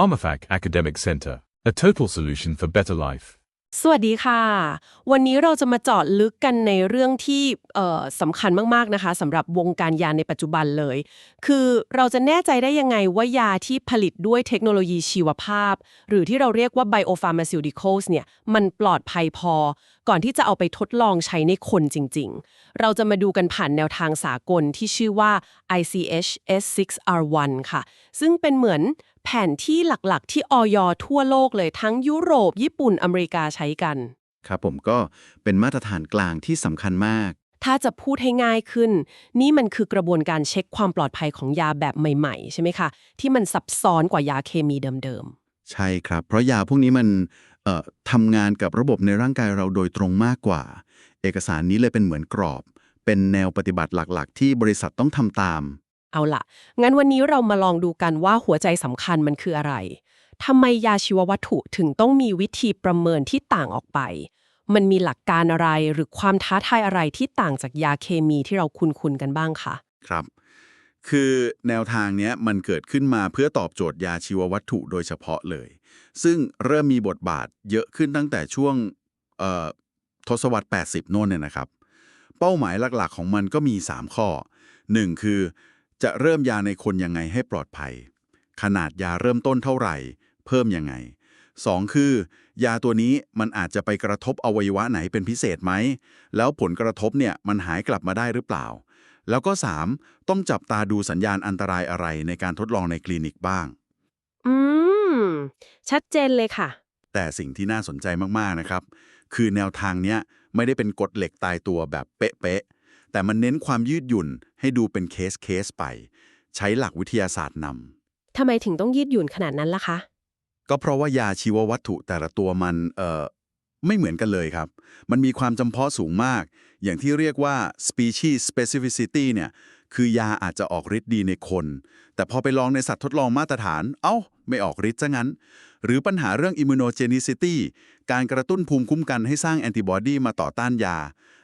PharmaFac Academic Center, a total solution for better life. สวัสดีค่ะ วันนี้เราจะมาเจาะลึกกันในเรื่องที่สำคัญมากๆนะคะสำหรับวงการยาในปัจจุบันเลย คือเราจะแน่ใจได้ยังไงว่ายาที่ผลิตด้วยเทคโนโลยีชีวภาพ หรือที่เราเรียกว่า biopharmaceuticals เนี่ยมันปลอดภัยพอ ก่อนที่จะเอาไปทดลองใช้ในคนจริง ๆ เราจะมาดูกันผ่านแนวทางสากลที่ชื่อว่า ICH S6R1 ค่ะ ซึ่งเป็นเหมือน แผนที่หลักๆ ที่ออยทั่วโลกเลยทั้งยุโรป ญี่ปุ่นอเมริกาใช้กัน ครับผมก็เป็นมาตรฐานกลางที่สำคัญมาก ถ้าจะพูดให้ง่ายขึ้น นี่มันคือกระบวนการเช็คความปลอดภัยของยาแบบใหม่ๆ ใช่ไหมคะ ที่มันซับซ้อนกว่ายาเคมีเดิมใช่ครับ เพราะยาพวกนี้มันเอ่อทำงานกับระบบในร่างกายเราโดยตรงมากกว่า เอกสารนี้เลยเป็นเหมือนกรอบ เป็นแนวปฏิบัติหลักๆ ที่บริษัทต้องทำตามๆ เอาละงั้นวันนี้เรามาลองดูกันว่าหัวใจสำคัญมันคืออะไรทำไมยาชีววัตถุถึงต้องมีวิธีประเมินที่ต่างออกไป มันมีหลักการอะไรหรือความท้าทายอะไรที่ต่างจากยาเคมีที่เราคุ้นๆกันบ้างคะครับ คือแนวทางนี้มันเกิดขึ้นมาเพื่อตอบโจทย์ยาชีววัตถุโดยเฉพาะเลย ซึ่งเริ่มมีบทบาทเยอะขึ้นตั้งแต่ช่วงทศวรรษ 80 โน่นเนี่ยนะครับ เป้าหมายหลักๆ ของมันก็มี 3 ข้อ 1 คือ จะเริ่มยาในคนยังไงให้ปลอดภัย ขนาดยาเริ่มต้นเท่าไหร่ เพิ่มยังไง 2 คือ ยาตัวนี้มันอาจจะไปกระทบอวัยวะไหนเป็นพิเศษไหม แล้วผลกระทบเนี่ยมันหายกลับมาได้หรือเปล่า แล้วก็ 3 ต้องจับตาดูสัญญาณอันตรายอะไรในการทดลองในคลินิกบ้าง อืม ชัดเจนเลยค่ะ แต่สิ่งที่น่าสนใจมากๆนะครับ คือแนวทางเนี้ยไม่ได้เป็นกฎเหล็กตายตัวแบบเป๊ะๆ แต่มันเน้นความยืดหยุ่นให้ดูเป็นเคสเคสๆไป ใช้หลักวิทยาศาสตร์นำทำไมถึงต้องยืดหยุ่นขนาดนั้นล่ะคะ ก็เพราะว่ายาชีววัตถุแต่ละตัวมันเอ่อไม่เหมือนกันเลยครับ มันมีความจำเพาะสูงมาก อย่างที่เรียกว่า species specificity เนี่ย คือยาอาจจะออกฤทธิ์ดีในคน แต่พอไปลองในสัตว์ทดลองมาตรฐาน เอ้า ไม่ออกฤทธิ์ซะงั้น หรือปัญหาเรื่อง immunogenicity การกระตุ้นภูมิคุ้มกันให้สร้างแอนติบอดีมาต่อต้านยา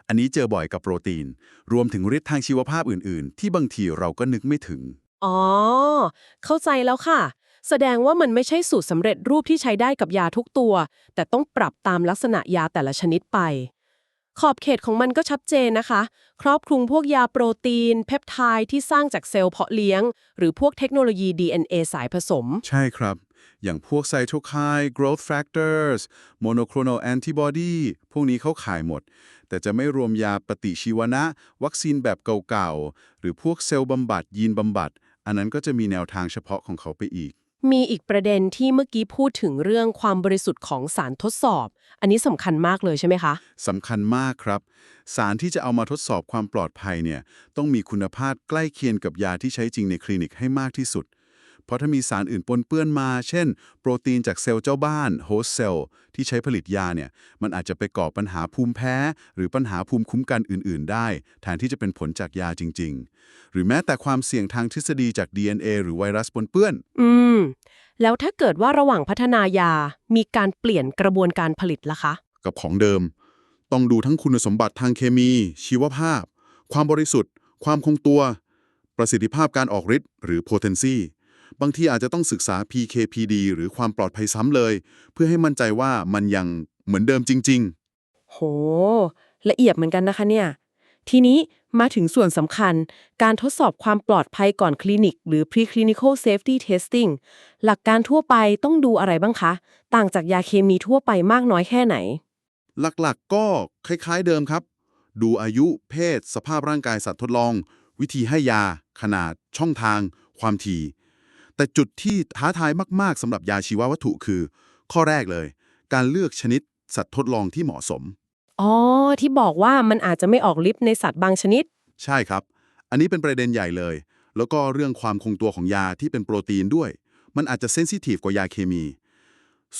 อันนี้เจอบ่อยกับโปรตีน รวมถึงฤทธิ์ทางชีวภาพอื่น ๆ ที่บางทีเราก็นึกไม่ถึง อ๋อ เข้าใจแล้วค่ะ แสดงว่ามันไม่ใช่สูตรสำเร็จรูปที่ใช้ได้กับยาทุกตัว แต่ต้องปรับตามลักษณะยาแต่ละชนิดไป ขอบเขตของมันก็ชัดเจนนะคะ ครอบคลุมพวกยาโปรตีน เพปไทด์ที่สร้างจากเซลล์เพาะเลี้ยง หรือพวกเทคโนโลยี DNA สายผสม ใช่ครับ อย่างพวกไซโตไคน์ growth factors monoclonal antibody พวกนี้เขาขายหมด แต่จะไม่รวมยาปฏิชีวนะ วัคซีนแบบเก่าๆ หรือพวกเซลล์บำบัดยีนบำบัด อันนั้นก็จะมีแนวทางเฉพาะของเขาไปอีก มีอีกประเด็นที่เมื่อกี้พูดถึงเรื่องความบริสุทธิ์ของสารทดสอบ อันนี้สำคัญมากเลยใช่ไหมคะสำคัญมากครับ สารที่จะเอามาทดสอบความปลอดภัยเนี่ยต้องมีคุณภาพใกล้เคียงกับยาที่ใช้จริงในคลินิกให้มากที่สุด เพราะถ้ามีสารอื่นปนเปื้อนมา เช่น โปรตีนจากเซลล์เจ้าบ้านโฮสเซลล์ที่ใช้ผลิตยาเนี่ย มันอาจจะไปก่อปัญหาภูมิแพ้ หรือปัญหาภูมิคุ้มกันอื่น ๆ ได้ แทนที่จะเป็นผลจากยาจริง ๆ หรือแม้แต่ความเสี่ยงทางทฤษฎีจาก DNA หรือไวรัสปนเปื้อน อืม แล้วถ้าเกิดว่าระหว่างพัฒนายา มีการเปลี่ยนกระบวนการผลิตล่ะคะ กับของเดิม ต้องดูทั้งคุณสมบัติทางเคมี ชีวภาพ ความบริสุทธิ์ ความคงตัว ประสิทธิภาพการออกฤทธิ์หรือ potency บางทีอาจจะต้องศึกษา PKPD หรือความปลอดภัยซ้ำเลย เพื่อให้มั่นใจว่ามันยังเหมือนเดิมจริงโห ละเอียดเหมือนกันนะคะเนี่ย ทีนี้มาถึงส่วนสำคัญ การทดสอบความปลอดภัยก่อนคลินิก หรือ preclinical safety testing หลักการทั่วไปต้องดูอะไรบ้างคะ ต่างจากยาเคมีทั่วไปมากน้อยแค่ไหนๆหลักๆก็คล้ายๆเดิมครับ ดูอายุ เพศ สภาพร่างกายสัตว์ทดลอง วิธีให้ยา ขนาด ช่องทาง ความถี่ แต่จุดที่ท้าทายมาก ๆสำหรับยาชีววัตถุคือ ข้อแรกเลย การเลือกชนิดสัตว์ทดลองที่เหมาะสม อ๋อ ที่บอกว่ามันอาจจะไม่ออกฤทธิ์ในสัตว์บางชนิด ใช่ครับ อันนี้เป็นประเด็นใหญ่เลย แล้วก็เรื่องความคงตัวของยาที่เป็นโปรตีนด้วย มันอาจจะเซนซิทีฟกว่ายาเคมี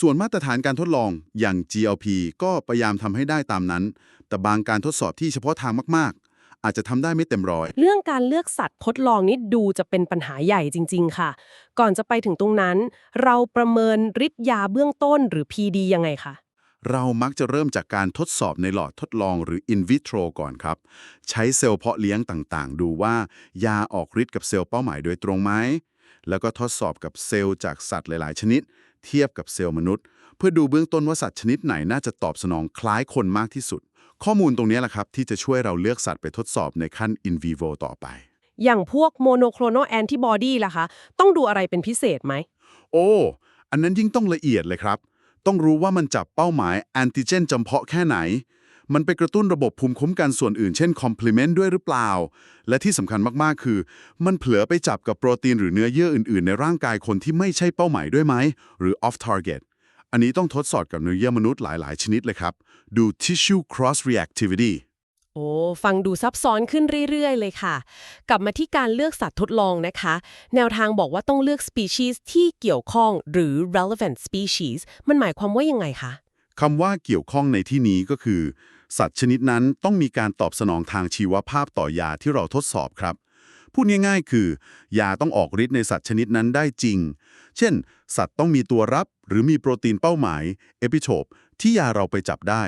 ส่วนมาตรฐานการทดลองอย่าง GLP ก็พยายามทำให้ได้ตามนั้น แต่บางการทดสอบที่เฉพาะทางมากๆ อาจจะทำได้ไม่เต็มร้อย เรื่องการเลือกสัตว์ทดลองนี่ดูจะเป็นปัญหาใหญ่จริง ๆ ค่ะ ก่อนจะไปถึงตรงนั้น เราประเมินฤทธิ์ยาเบื้องต้นหรือ PD ยังไงคะเรามักจะเริ่มจากการทดสอบในหลอดทดลองหรือ in vitro ก่อนครับ ใช้เซลล์เพาะเลี้ยงต่างๆ ดูว่า ยาออกฤทธิ์กับเซลล์เป้าหมายโดยตรงไหม แล้วก็ทดสอบกับเซลล์จากสัตว์หลาย ๆ ชนิด เทียบกับเซลล์มนุษย์ เพื่อดูเบื้องต้นว่าสัตว์ชนิดไหนน่าจะตอบสนองคล้ายคนมากที่สุด ข้อมูลตรงนี้แหละครับ ที่จะช่วยเราเลือกสัตว์ไปทดสอบในขั้น in vivo ต่อไป อย่างพวกโมโนโคลน a l แอนติบอดีล่ะคะ ต้องดูอะไรเป็นพิเศษไหม โอ้ อันนั้นยิ่งต้องละเอียดเลยครับ ต้องรู้ว่ามันจับเป้าหมายแอนติเจนจำเพาะแค่ไหน มันไปกระตุ้นระบบภูมิคุ้มกันส่วนอื่น เช่นคอมพลีเมนต์ด้วยหรือเปล่า และที่สำคัญมากๆ คือ มันเผลอไปจับกับโปรตีนหรือเนื้อเยื่ออื่นๆ ในร่างกายคนที่ไม่ใช่เป้าหมายด้วยไหมหรือ off target อันนี้ต้องทดสอบกับเนื้อเยื่อมนุษย์หลาย ๆ ชนิดเลยครับ ดู tissue cross reactivity โอ้ฟังดูซับซ้อนขึ้นเรื่อย ๆ เลยค่ะ กลับมาที่การเลือกสัตว์ทดลองนะคะ แนวทางบอกว่าต้องเลือก species ที่เกี่ยวข้องหรือ relevant species มันหมายความว่ายังไงคะคำว่าเกี่ยวข้องในที่นี้ก็คือ สัตว์ชนิดนั้นต้องมีการตอบสนองทางชีวภาพต่อยาที่เราทดสอบครับ พูดง่ายๆ คือยาต้องออกฤทธิ์ในสัตว์ชนิดนั้นได้จริง เช่น สัตว์ต้องมีตัวรับหรือมีโปรตีนเป้าหมายเอพิโ e ที่ยาเราไปจับได้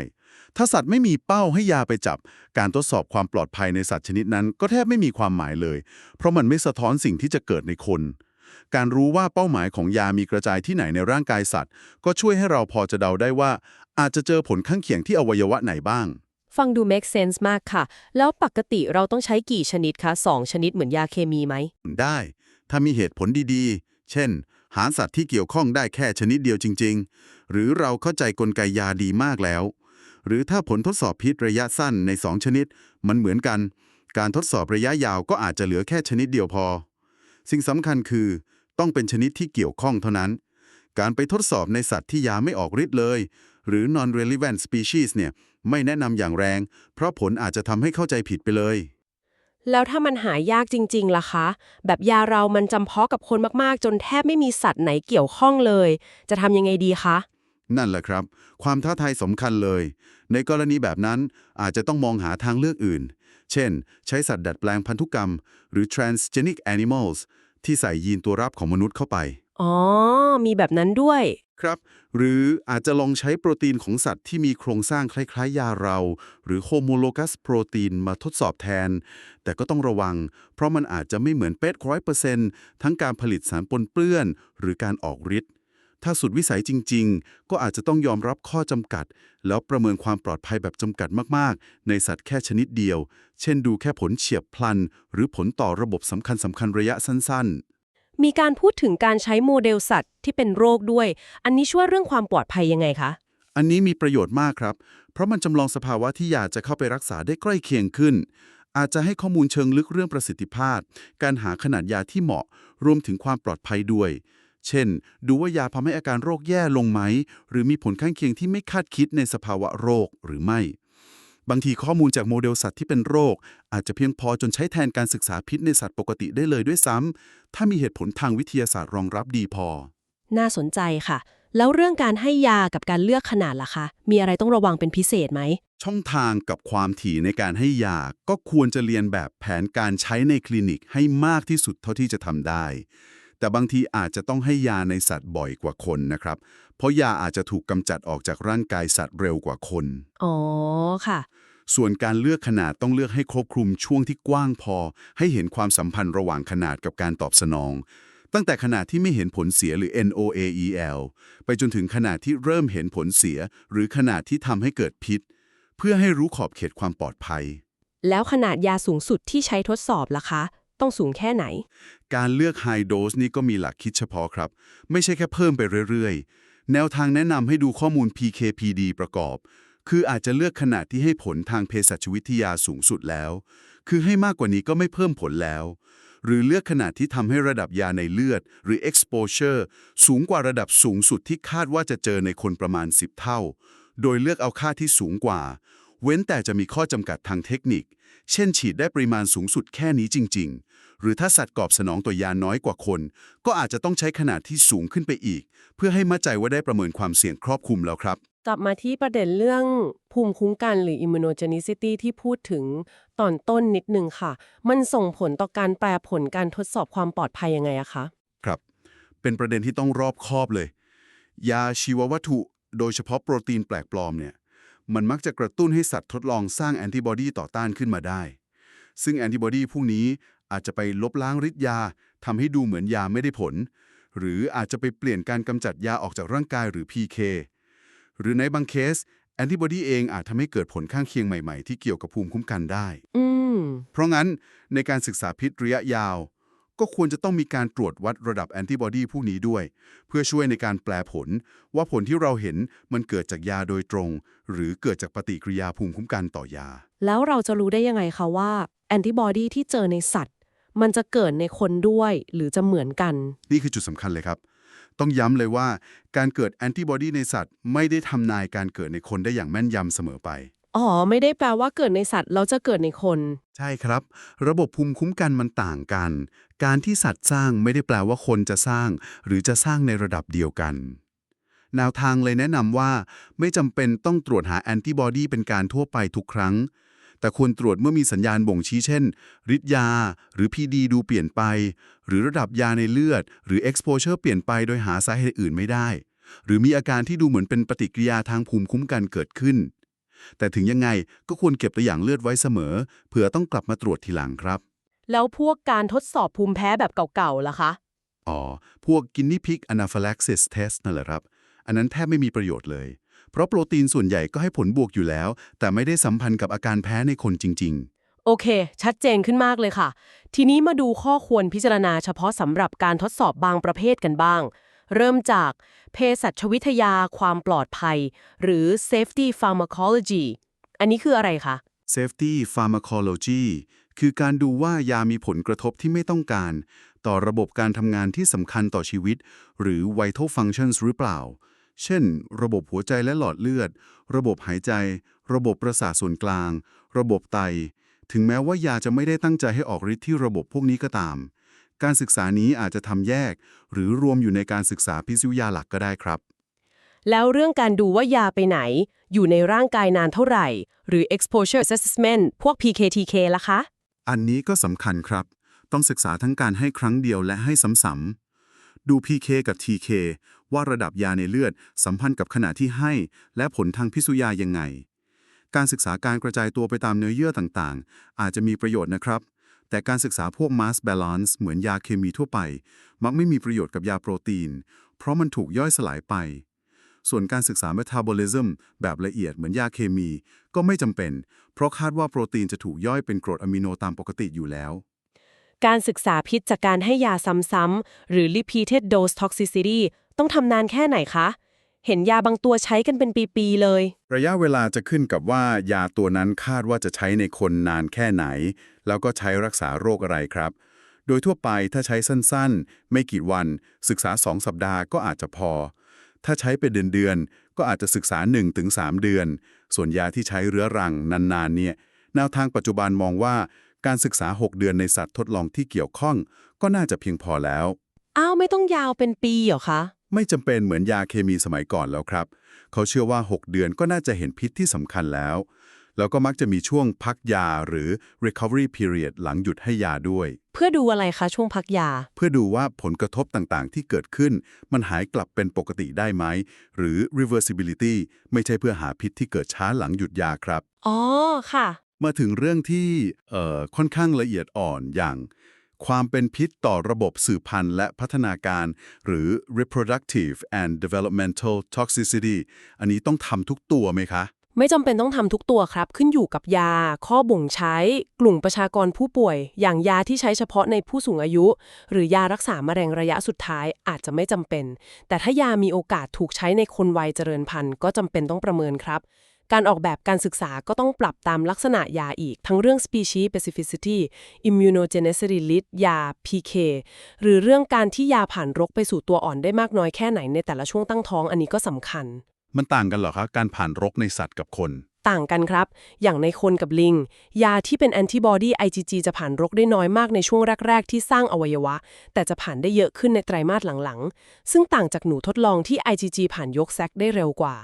ถ้าสัตว์ไม่มีเป้าให้ยาไปจับ การทดสอบความปลอดภัยในสัตว์ชนิดนั้น ก็แทบไม่มีความหมายเลย เพราะมันไม่สะท้อนสิ่งที่จะเกิดในคน การรู้ว่าเป้าหมายของยามีกระจายที่ไหนในร่างกายสัตว์ ก็ช่วยให้เราพอจะเดาได้ว่า อาจจะเจอผลข้างเคียงที่อวัยวะไหนบ้าง ฟังดู make sense มากค่ะ แล้วปกติเราต้องใช้กี่ชนิดคะสองชนิดเหมือนยาเคมีไหม ได้ ถ้ามีเหตุผลดีๆ เช่น หาสัตว์ที่เกี่ยวข้องได้แค่ชนิดเดียวจริง ๆ หรือเราเข้าใจกลไกยาดีมากแล้ว หรือถ้าผลทดสอบพิษระยะสั้นใน 2 ชนิด มันเหมือนกัน การทดสอบระยะยาวก็อาจจะเหลือแค่ชนิดเดียวพอ สิ่งสำคัญคือต้องเป็นชนิดที่เกี่ยวข้องเท่านั้น การไปทดสอบในสัตว์ที่ยาไม่ออกฤทธิ์เลย หรือ non-relevant species เนี่ย ไม่แนะนำอย่างแรง เพราะผลอาจจะทำให้เข้าใจผิดไปเลย แล้วถ้ามันหายากจริง ๆ ล่ะคะ แบบยาเรามันจำเพาะกับคนมากๆ จนแทบไม่มีสัตว์ไหนเกี่ยวข้องเลย จะทำยังไงดีคะ นั่นแหละครับ ความท้าทายสำคัญเลย ในกรณีแบบนั้นอาจจะต้องมองหาทางเลือกอื่น เช่น ใช้สัตว์ดัดแปลงพันธุกรรม หรือ transgenic animals ที่ใส่ยีนตัวรับของมนุษย์เข้าไป อ๋อ มีแบบนั้นด้วย ครับ หรืออาจจะลองใช้โปรตีนของสัตว์ที่มีโครงสร้างคล้ายๆ ยาเรา หรือ homologous โปรตีนมาทดสอบแทน แต่ก็ต้องระวัง เพราะมันอาจจะไม่เหมือนเป๊ะร้อยเปอร์เซนต์ทั้งการผลิตสารปนเปื้อน หรือการออกฤทธิ์ถ้าสุดวิสัยจริง ๆ ก็อาจจะต้องยอมรับข้อจำกัด แล้วประเมินความปลอดภัยแบบจำกัดมากๆ ในสัตว์แค่ชนิดเดียว เช่นดูแค่ผลเฉียบพลัน หรือผลต่อระบบสำคัญสำคัญๆระยะสั้นๆ มีการพูดถึงการใช้โมเดลสัตว์ที่เป็นโรคด้วย อันนี้ช่วยเรื่องความปลอดภัยยังไงคะ อันนี้มีประโยชน์มากครับ เพราะมันจำลองสภาวะที่ยาจะเข้าไปรักษาได้ใกล้เคียงขึ้น อาจจะให้ข้อมูลเชิงลึกเรื่องประสิทธิภาพ การหาขนาดยาที่เหมาะ รวมถึงความปลอดภัยด้วย เช่น ดูว่ายาทำให้อาการโรคแย่ลงไหม หรือมีผลข้างเคียงที่ไม่คาดคิดในสภาวะโรคหรือไม่ บางทีข้อมูลจากโมเดลสัตว์ที่เป็นโรค อาจจะเพียงพอจนใช้แทนการศึกษาพิษในสัตว์ปกติได้เลยด้วยซ้ำถ้ามีเหตุผลทางวิทยาศาสตร์รองรับดีพอ น่าสนใจค่ะ แล้วเรื่องการให้ยากับการเลือกขนาดล่ะคะ มีอะไรต้องระวังเป็นพิเศษไหม ช่องทางกับความถี่ในการให้ยาก็ควรจะเรียนแบบแผนการใช้ในคลินิกให้มากที่สุดเท่าที่จะทำได้ แต่บางทีอาจจะต้องให้ยาในสัตว์บ่อยกว่าคนนะครับ เพราะยาอาจจะถูกกำจัดออกจากร่างกายสัตว์เร็วกว่าคน อ๋อค่ะ ส่วนการเลือกขนาดต้องเลือกให้ครอบคลุมช่วงที่กว้างพอ ให้เห็นความสัมพันธ์ระหว่างขนาดกับการตอบสนอง ตั้งแต่ขนาดที่ไม่เห็นผลเสียหรือ NOAEL ไปจนถึงขนาดที่เริ่มเห็นผลเสีย หรือขนาดที่ทำให้เกิดพิษ เพื่อให้รู้ขอบเขตความปลอดภัย แล้วขนาดยาสูงสุดที่ใช้ทดสอบล่ะคะ ต้องสูงแค่ไหน การเลือก High Dose นี่ก็มีหลักคิดเฉพาะครับ ไม่ใช่แค่เพิ่มไปเรื่อยๆ แนวทางแนะนำให้ดูข้อมูล PKPD ประกอบ คืออาจจะเลือกขนาดที่ให้ผลทางเภสัชวิทยาสูงสุดแล้ว คือให้มากกว่านี้ก็ไม่เพิ่มผลแล้ว หรือเลือกขนาดที่ทำให้ระดับยาในเลือด หรือ exposure สูงกว่าระดับสูงสุดที่คาดว่าจะเจอในคนประมาณ 10 เท่า โดยเลือกเอาค่าที่สูงกว่า เว้นแต่จะมีข้อจำกัดทางเทคนิค เช่นฉีดได้ปริมาณสูงสุดแค่นี้จริง ๆ หรือถ้าสัตว์กอบสนองต่อยาน้อยกว่าคน ก็อาจจะต้องใช้ขนาดที่สูงขึ้นไปอีก เพื่อให้มั่นใจว่าได้ประเมินความเสี่ยงครอบคลุมแล้วครับ กลับมาที่ประเด็นเรื่องภูมิคุ้มกันหรือ immunogenicity ที่พูดถึงตอนต้นนิดนึงค่ะ มันส่งผลต่อการแปลผลการทดสอบความปลอดภัยยังไงอะคะครับ เป็นประเด็นที่ต้องรอบคอบเลย ยาชีววัตถุ โดยเฉพาะโปรตีนแปลกปลอมเนี่ย มันมักจะกระตุ้นให้สัตว์ทดลองสร้างแอนติบอดีต่อต้านขึ้นมาได้ ซึ่งแอนติบอดีพวกนี้อาจจะไปลบล้างฤทธิ์ยาทำให้ดูเหมือนยาไม่ได้ผล หรืออาจจะไปเปลี่ยนการกำจัดยาออกจากร่างกายหรือ PK หรือในบางเคสแอนติบอดีเองอาจทำให้เกิดผลข้างเคียงใหม่ๆ ที่เกี่ยวกับภูมิคุ้มกันได้อืมเพราะงั้นในการศึกษาพิษระยะยาว ก็ควรจะต้องมีการตรวจวัดระดับแอนติบอดีพวกนี้ด้วย เพื่อช่วยในการแปลผล ว่าผลที่เราเห็นมันเกิดจากยาโดยตรง หรือเกิดจากปฏิกิริยาภูมิคุ้มกันต่อยา แล้วเราจะรู้ได้ยังไงคะว่าแอนติบอดีที่เจอในสัตว์ มันจะเกิดในคนด้วยหรือจะเหมือนกัน นี่คือจุดสำคัญเลยครับ ต้องย้ำเลยว่าการเกิดแอนติบอดีในสัตว์ ไม่ได้ทำนายการเกิดในคนได้อย่างแม่นยำเสมอไปอ๋อ ไม่ได้แปลว่าเกิดในสัตว์แล้วจะเกิดในคน ใช่ครับ ระบบภูมิคุ้มกันมันต่างกัน การที่สัตว์สร้างไม่ได้แปลว่าคนจะสร้าง หรือจะสร้างในระดับเดียวกัน แนวทางเลยแนะนำว่า ไม่จำเป็นต้องตรวจหาแอนติบอดีเป็นการทั่วไปทุกครั้ง แต่ควรตรวจเมื่อมีสัญญาณบ่งชี้เช่นฤทธิ์ยา หรือ PD ดูเปลี่ยนไป หรือระดับยาในเลือด หรือ exposure เปลี่ยนไปโดยหาสาเหตุอื่นไม่ได้ หรือมีอาการที่ดูเหมือนเป็นปฏิกิริยาทางภูมิคุ้มกันเกิดขึ้น แต่ถึงยังไงก็ควรเก็บตัวอย่างเลือดไว้เสมอเผื่อต้องกลับมาตรวจทีหลังครับ แล้วพวกการทดสอบภูมิแพ้แบบเก่าๆล่ะคะ อ๋อ พวก guinea pig anaphylaxis test นั่นแหละครับ อันนั้นแทบไม่มีประโยชน์เลย เพราะโปรตีนส่วนใหญ่ก็ให้ผลบวกอยู่แล้ว แต่ไม่ได้สัมพันธ์กับอาการแพ้ในคนจริงโอเค ชัดเจนขึ้นมากเลยค่ะ ทีนี้มาดูข้อควรพิจารณาเฉพาะสำหรับการทดสอบบางประเภทกันบ้าง เริ่มจากเภสัชวิทยาความปลอดภัย หรือ safety pharmacology อันนี้คืออะไรคะๆ safety pharmacology คือการดูว่ายามีผลกระทบที่ไม่ต้องการ ต่อระบบการทำงานที่สำคัญต่อชีวิต หรือ vital functions หรือเปล่า เช่น ระบบหัวใจและหลอดเลือด ระบบหายใจ ระบบประสาทส่วนกลาง ระบบไต ถึงแม้ว่ายาจะไม่ได้ตั้งใจให้ออกฤทธิ์ที่ระบบพวกนี้ก็ตาม การศึกษานี้อาจจะทำแยก หรือรวมอยู่ในการศึกษาพิษวิทยาหลักก็ได้ครับแล้วเรื่องการดูว่ายาไปไหน อยู่ในร่างกายนานเท่าไหร่ หรือ exposure assessment พวก PKTK ล่ะคะ อันนี้ก็สำคัญครับ ต้องศึกษาทั้งการให้ครั้งเดียวและให้ซ้ำๆดู PK กับ TK ว่าระดับยาในเลือดสัมพันธ์กับขณะที่ให้ และผลทางพิษวิทยายังไง การศึกษาการกระจายตัวไปตามเนื้อเยื่อต่างๆ อาจจะมีประโยชน์นะครับ แต่การศึกษาพวก mass balance เหมือนยาเคมีทั่วไป มักไม่มีประโยชน์กับยาโปรตีน เพราะมันถูกย่อยสลายไปส่วนการศึกษา metabolism แบบละเอียดเหมือนยาเคมี ก็ไม่จำเป็น เพราะคาดว่าโปรตีนจะถูกย่อยเป็นกรดอะมิโนตามปกติอยู่แล้ว การศึกษาพิษจากการให้ยาซ้ำๆหรือ repeated dose toxicity ต้องทำนานแค่ไหนคะ เห็นยาบางตัวใช้กันเป็นปีๆเลย ระยะเวลาจะขึ้นกับว่ายาตัวนั้นคาดว่าจะใช้ในคนนานแค่ไหน แล้วก็ใช้รักษาโรคอะไรครับ โดยทั่วไปถ้าใช้สั้นๆ ไม่กี่วัน ศึกษา 2 สัปดาห์ก็อาจจะพอ ถ้าใช้เป็นเดือนๆก็อาจจะศึกษา 1-3 เดือน ส่วนยาที่ใช้เรื้อรังนานๆเนี่ยแนวทางปัจจุบันมองว่าการศึกษา 6 เดือนในสัตว์ทดลองที่เกี่ยวข้อง ก็น่าจะเพียงพอแล้ว อ้าว ไม่ต้องยาวเป็นปีเหรอคะ ไม่จำเป็นเหมือนยาเคมีสมัยก่อนแล้วครับ เขาเชื่อว่า 6 เดือนก็น่าจะเห็นพิษที่สำคัญแล้ว แล้วก็มักจะมีช่วงพักยาหรือ recovery period หลังหยุดให้ยาด้วย เพื่อดูอะไรคะช่วงพักยา เพื่อดูว่าผลกระทบต่างๆ ที่เกิดขึ้น มันหายกลับเป็นปกติได้ไหม หรือ reversibility ไม่ใช่เพื่อหาพิษที่เกิดช้าหลังหยุดยาครับ อ๋อค่ะ มาถึงเรื่องที่เอ่อค่อนข้างละเอียดอ่อนอย่าง ความเป็นพิษต่อระบบสืบพันธุ์และพัฒนาการ หรือ reproductive and developmental toxicity อันนี้ต้องทำทุกตัวไหมคะ ไม่จำเป็นต้องทำทุกตัวครับ ขึ้นอยู่กับยา ข้อบ่งใช้ กลุ่มประชากรผู้ป่วย อย่างยาที่ใช้เฉพาะในผู้สูงอายุ หรือยารักษามะเร็งระยะสุดท้ายอาจจะไม่จำเป็น แต่ถ้ายามีโอกาสถูกใช้ในคนวัยเจริญพันธุ์ก็จำเป็นต้องประเมินครับการออกแบบการศึกษาก็ต้องปรับตามลักษณะยาอีก ทั้งเรื่อง species specificity immunogenicity list ยา PK หรือเรื่องการที่ยาผ่านรกไปสู่ตัวอ่อนได้มากน้อยแค่ไหนในแต่ละช่วงตั้งท้องอันนี้ก็สำคัญ มันต่างกันเหรอคะการผ่านรกในสัตว์กับคน ต่างกันครับ อย่างในคนกับลิง ยาที่เป็นแอนติบอดี IgG จะผ่านรกได้น้อยมากในช่วงแรก ๆ ที่สร้างอวัยวะ แต่จะผ่านได้เยอะขึ้นในไตรมาสหลัง ๆ ซึ่งต่างจากหนูทดลองที่ IgG ผ่านยกแซกได้เร็วกว่า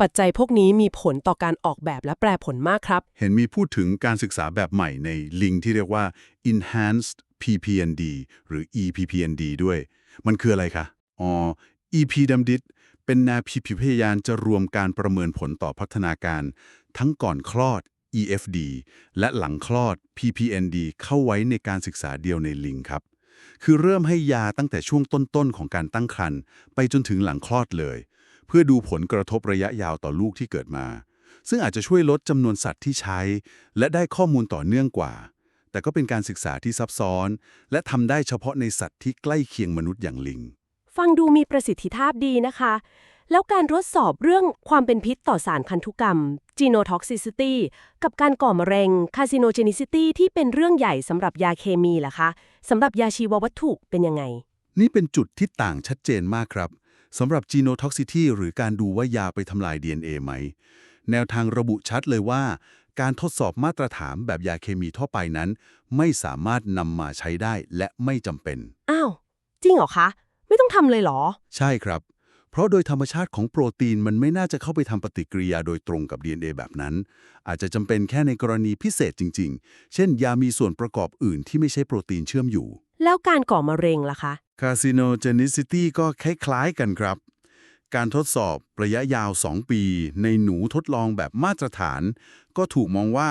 ปัจจัยพวกนี้มีผลต่อการออกแบบและแปรผลมากครับ เห็นมีพูดถึงการศึกษาแบบใหม่ในลิงที่เรียกว่า enhanced PPND หรือ EPPND ด้วย มันคืออะไรคะ อ๋อ EPDMDID เป็นแนวพิพิพยานจะรวมการประเมินผลต่อพัฒนาการ ทั้งก่อนคลอด EFD และหลังคลอด PPND เข้าไว้ในการศึกษาเดียวในลิงครับ คือเริ่มให้ยาตั้งแต่ช่วงต้นๆของการตั้งครรภ์ไปจนถึงหลังคลอดเลย เพื่อดูผลกระทบระยะยาวต่อลูกที่เกิดมา ซึ่งอาจจะช่วยลดจำนวนสัตว์ที่ใช้ และได้ข้อมูลต่อเนื่องกว่า แต่ก็เป็นการศึกษาที่ซับซ้อน และทำได้เฉพาะในสัตว์ที่ใกล้เคียงมนุษย์อย่างลิง ฟังดูมีประสิทธิภาพดีนะคะ แล้วการทดสอบเรื่องความเป็นพิษต่อสารพันธุกรรม genotoxicity กับการก่อมะเร็ง carcinogenicity ที่เป็นเรื่องใหญ่สำหรับยาเคมีล่ะคะสำหรับยาชีววัตถุเป็นยังไง นี่เป็นจุดที่ต่างชัดเจนมากครับสำหรับ genotoxicity หรือการดูว่ายาไปทำลาย DNA ไหม แนวทางระบุชัดเลยว่าการทดสอบมาตรฐานแบบยาเคมีทั่วไปนั้น ไม่สามารถนำมาใช้ได้และไม่จำเป็น อ้าว จริงเหรอคะ ไม่ต้องทำเลยเหรอ ใช่ครับ เพราะโดยธรรมชาติของโปรตีนมันไม่น่าจะเข้าไปทำปฏิกิริยาโดยตรงกับ DNA แบบนั้น อาจจะจำเป็นแค่ในกรณีพิเศษจริง ๆ เช่น ยามีส่วนประกอบอื่นที่ไม่ใช่โปรตีนเชื่อมอยู่ แล้วการก่อมะเร็งล่ะคะ carcinogenicity ก็คล้ายๆกันครับ การทดสอบระยะยาว 2 ปี ในหนูทดลองแบบมาตรฐาน ก็ถูกมองว่า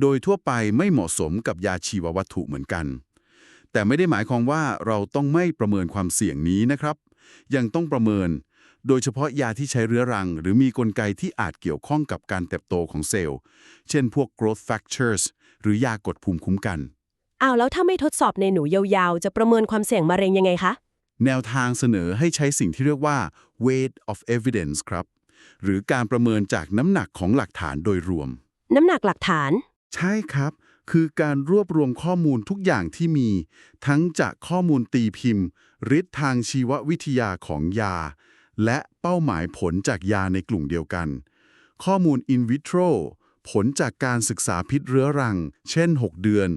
โดยทั่วไปไม่เหมาะสมกับยาชีววัตถุเหมือนกัน แต่ไม่ได้หมายความว่าเราต้องไม่ประเมินความเสี่ยงนี้นะครับ ยังต้องประเมิน โดยเฉพาะยาที่ใช้เรื้อรัง หรือมีกลไกที่อาจเกี่ยวข้องกับการเติบโตของเซลล์ เช่นพวก growth factors หรือยากดภูมิคุ้มกันอ้าวแล้วถ้าไม่ทดสอบในหนูยาวๆ จะประเมินความเสี่ยงมะเร็งยังไงคะ แนวทางเสนอให้ใช้สิ่งที่เรียกว่า weight of evidence ครับ หรือการประเมินจากน้ำหนักของหลักฐานโดยรวม น้ำหนักหลักฐาน ใช่ครับ คือการรวบรวมข้อมูลทุกอย่างที่มี ทั้งจากข้อมูลตีพิมพ์ฤทธิ์ทางชีววิทยาของยา และเป้าหมายผลจากยาในกลุ่มเดียวกัน ข้อมูล in vitro ผลจากการศึกษาพิษเรื้อรัง เช่น 6 เดือน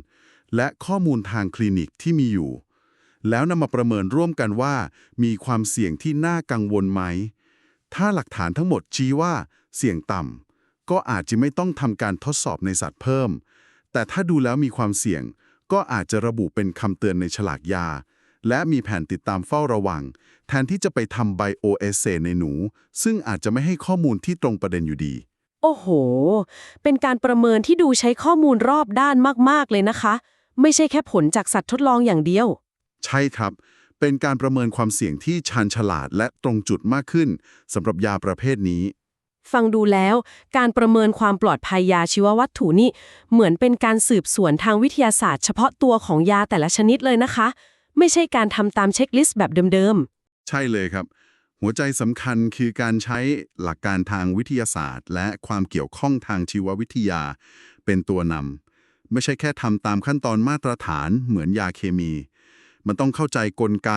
และข้อมูลทางคลินิกที่มีอยู่ แล้วนำมาประเมินร่วมกันว่า มีความเสี่ยงที่น่ากังวลไหม ถ้าหลักฐานทั้งหมดชี้ว่า เสี่ยงต่ำก็อาจจะไม่ต้องทำการทดสอบในสัตว์เพิ่ม แต่ถ้าดูแล้วมีความเสี่ยง ก็อาจจะระบุเป็นคำเตือนในฉลากยา และมีแผนติดตามเฝ้าระวัง แทนที่จะไปทำไบโอเอเซในหนู ซึ่งอาจจะไม่ให้ข้อมูลที่ตรงประเด็นอยู่ดี โอ้โห เป็นการประเมินที่ดูใช้ข้อมูลรอบด้านมากๆเลยนะคะ ไม่ใช่แค่ผลจากสัตว์ทดลองอย่างเดียว ใช่ครับ เป็นการประเมินความเสี่ยงที่ชาญฉลาดและตรงจุดมากขึ้นสำหรับยาประเภทนี้ ฟังดูแล้ว การประเมินความปลอดภัยยาชีววัตถุนี่ เหมือนเป็นการสืบสวนทางวิทยาศาสตร์เฉพาะตัวของยาแต่ละชนิดเลยนะคะ ไม่ใช่การทำตามเช็คลิสต์แบบเดิมๆ ใช่เลยครับ หัวใจสำคัญคือการใช้หลักการทางวิทยาศาสตร์ และความเกี่ยวข้องทางชีววิทยา เป็นตัวนำไม่ใช่แค่ทำตามขั้นตอนมาตรฐานเหมือนยาเคมี มันต้องเข้าใจกลไก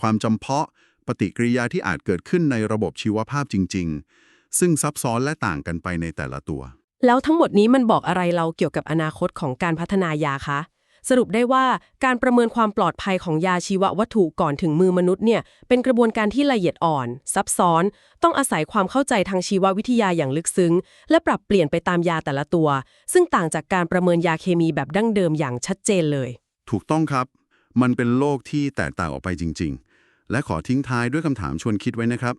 ความจำเพาะ ปฏิกิริยาที่อาจเกิดขึ้นในระบบชีวภาพจริง ๆ ซึ่งซับซ้อนและต่างกันไปในแต่ละตัวๆแล้วทั้งหมดนี้มันบอกอะไรเราเกี่ยวกับอนาคตของการพัฒนายาคะ สรุปได้ว่าการประเมินความปลอดภัยของยาชีววัตถุก่อนถึงมือมนุษย์เนี่ยเป็นกระบวนการที่ละเอียดอ่อน ซับซ้อน ต้องอาศัยความเข้าใจทางชีววิทยาอย่างลึกซึ้ง และปรับเปลี่ยนไปตามยาแต่ละตัว ซึ่งต่างจากการประเมินยาเคมีแบบดั้งเดิมอย่างชัดเจนเลย ถูกต้องครับ มันเป็นโลกที่แตกต่างออกไปจริง ๆ และขอทิ้งท้ายด้วยคำถามชวนคิดไว้นะครับ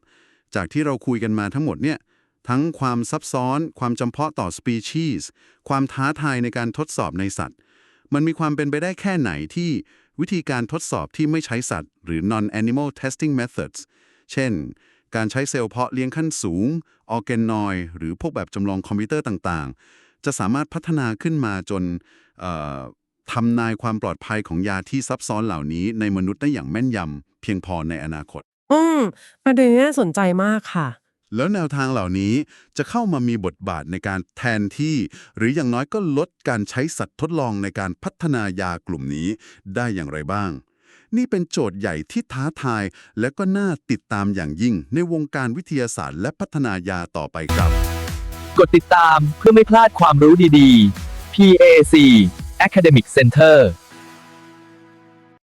จากที่เราคุยกันมาทั้งหมดเนี่ยทั้งความซับซ้อน ความจำเพาะต่อสปีชีส์ความท้าทายในการทดสอบในสัตว์ มันมีความเป็นไปได้แค่ไหนที่วิธีการทดสอบที่ไม่ใช้สัตว์ หรือ non-animal testing methods เช่น การใช้เซลล์เพาะเลี้ยงขั้นสูง ออร์แกนอยหรือพวกแบบจำลองคอมพิวเตอร์ต่างๆ จะสามารถพัฒนาขึ้นมาจนทำนายความปลอดภัยของยาที่ซับซ้อนเหล่านี้ในมนุษย์ได้อย่างแม่นยำเพียงพอในอนาคต อืมประเด็นนี้น่าสนใจมากค่ะ แล้วแนวทางเหล่านี้จะเข้ามามีบทบาทในการแทนที่ หรืออย่างน้อยก็ลดการใช้สัตว์ทดลองในการพัฒนายากลุ่มนี้ได้อย่างไรบ้าง นี่เป็นโจทย์ใหญ่ที่ท้าทาย และก็น่าติดตามอย่างยิ่งในวงการวิทยาศาสตร์และพัฒนายาต่อไปครับ กดติดตามเพื่อไม่พลาดความรู้ดีๆ PAC Academic Center